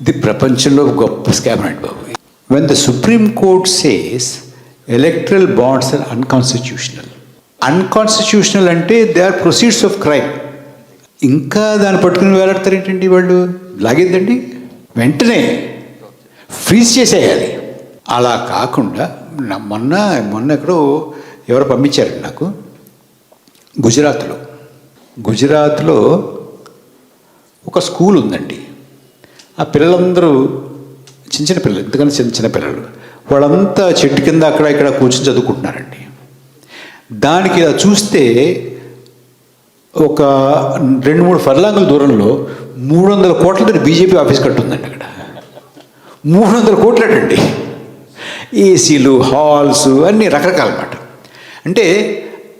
ఇది ప్రపంచంలో గొప్ప స్కామ్ అండి బాబు. When the Supreme Court says electoral bonds are unconstitutional unconstitutional అంటే they are proceeds of crime ఇంకా దాన్ని పట్టుకుని వేలాడతారు ఏంటండి వాళ్ళు? లాగేద్దండి? వెంటనే ఫ్రీజ్ చేసేయాలి. అలా కాకుండా నా- మొన్న మొన్న ఎక్కడో ఎవరు పంపించారు నాకు. గుజరాత్లో గుజరాత్లో ఒక స్కూల్ ఉందండి. ఆ పిల్లలందరూ చిన్న చిన్న పిల్లలు ఎందుకంటే చిన్న చిన్న పిల్లలు. వాళ్ళంతా చెట్టు కింద అక్కడ ఇక్కడ కూర్చొని చదువుకుంటున్నారండి. దానికి ఇలా చూస్తే ఒక రెండు మూడు ఫర్లాంగుల దూరంలో మూడు వందల కోట్ల బీజేపీ ఆఫీస్ కట్టుందండి అక్కడ. మూడు వందల కోట్లటండి. ఏసీలు హాల్స్ అన్నీ రకరకాలన్నమాట. అంటే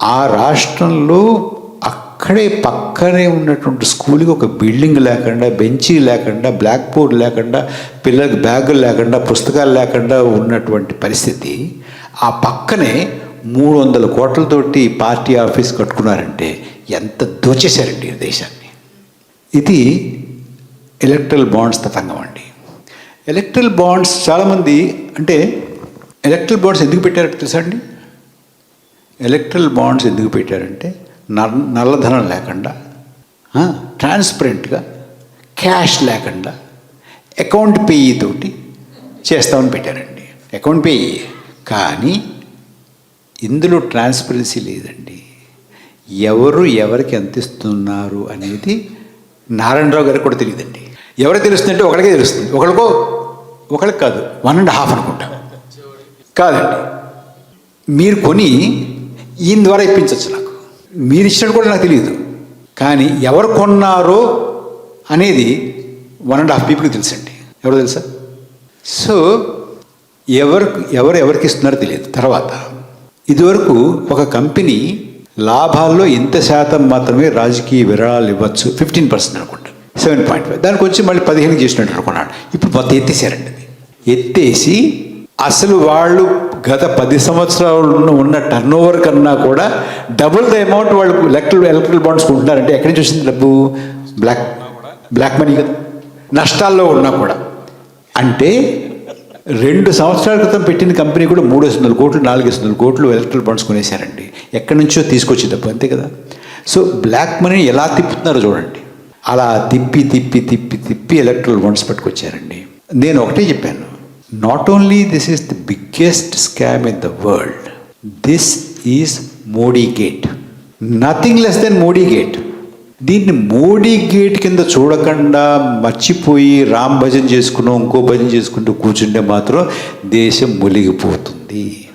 ఆ రాష్ట్రంలో అక్కడే పక్కనే ఉన్నటువంటి స్కూల్కి ఒక బిల్డింగ్ లేకుండా బెంచి లేకుండా బ్లాక్ బోర్డ్ లేకుండా పిల్లలకి బ్యాగులు లేకుండా పుస్తకాలు లేకుండా ఉన్నటువంటి పరిస్థితి. ఆ పక్కనే మూడు వందల కోట్లతోటి పార్టీ ఆఫీస్ కట్టుకున్నారంటే ఎంత దోచేశారండి ఈ దేశాన్ని. ఇది ఎలక్ట్రల్ బాండ్స్ తతంగం అండి. ఎలక్ట్రల్ బాండ్స్ చాలామంది అంటే ఎలక్ట్రల్ బాండ్స్ ఎందుకు పెట్టారంటే తెలుసా అండి? ఎలక్ట్రల్ బాండ్స్ ఎందుకు పెట్టారంటే నల్లధనం లేకుండా ట్రాన్స్పరెంట్గా క్యాష్ లేకుండా అకౌంట్ పేయీ తోటి చేస్తామని పెట్టారండి. అకౌంట్ పేయీ కానీ ఇందులో ట్రాన్స్పరెన్సీ లేదండి. ఎవరు ఎవరికి ఎంత ఇస్తున్నారు అనేది నారాయణరావు గారికి కూడా తెలియదండి. ఎవరికి తెలుస్తుందంటే ఒకరికే తెలుస్తుంది. ఒకరికో ఒకరికి కాదు వన్ అండ్ హాఫ్ అనుకుంటా. కాదండి. మీరు కొని ఈయన ద్వారా ఇప్పించవచ్చు నాకు. మీరు ఇచ్చినట్టు కూడా నాకు తెలియదు. కానీ ఎవరు కొన్నారో అనేది వన్ అండ్ హాఫ్ పీపుల్కి తెలుసండి. ఎవరు తెలుసా? సో ఎవరు ఎవరు ఎవరికి ఇస్తున్నారో తెలియదు. తర్వాత ఇదివరకు ఒక కంపెనీ లాభాల్లో ఎంత శాతం మాత్రమే రాజకీయ విరాళాలు ఇవ్వచ్చు. ఫిఫ్టీన్ పర్సెంట్ అనుకుంటా. సెవెన్ పాయింట్ ఫైవ్ దానికి వచ్చి మళ్ళీ పదిహేను చేసినట్టు అనుకున్నాడు. ఇప్పుడు మొత్తం ఎత్తేసారండి అది. ఎత్తేసి అసలు వాళ్ళు గత పది సంవత్సరాలు ఉన్న టర్న్ ఓవర్ కన్నా కూడా డబుల్ ద అమౌంట్ వాళ్ళు ఎలక్ట్రల్ ఎలక్ట్రికల్ బాండ్స్ కొంటున్నారంటే ఎక్కడి నుంచి వచ్చింది డబ్బు? బ్లాక్ బ్లాక్ మనీ కదా. నష్టాల్లో ఉన్నా కూడా. అంటే రెండు సంవత్సరాల క్రితం పెట్టిన కంపెనీ కూడా మూడు వందల కోట్లు నాలుగు వందల కోట్లు ఎలక్ట్రల్ బాండ్స్ కొనేశారండి. ఎక్కడి నుంచో తీసుకొచ్చే డబ్బు అంతే కదా. సో బ్లాక్ మనీ ఎలా తిప్పుతున్నారో చూడండి. అలా తిప్పి తిప్పి తిప్పి తిప్పి ఎలక్ట్రల్ బాండ్స్ పట్టుకొచ్చారండి. నేను ఒకటే చెప్పాను. Not only this is the biggest scam in the world this is Modi gate nothing less than Modi gate దీన్ని మోడీ గేట్ కింద చూడకుండా మర్చిపోయి రామ్ భజన్ చేసుకున్నాం ఇంకో భజన చేసుకుంటూ కూర్చుంటే మాత్రం దేశం మునిగిపోతుంది.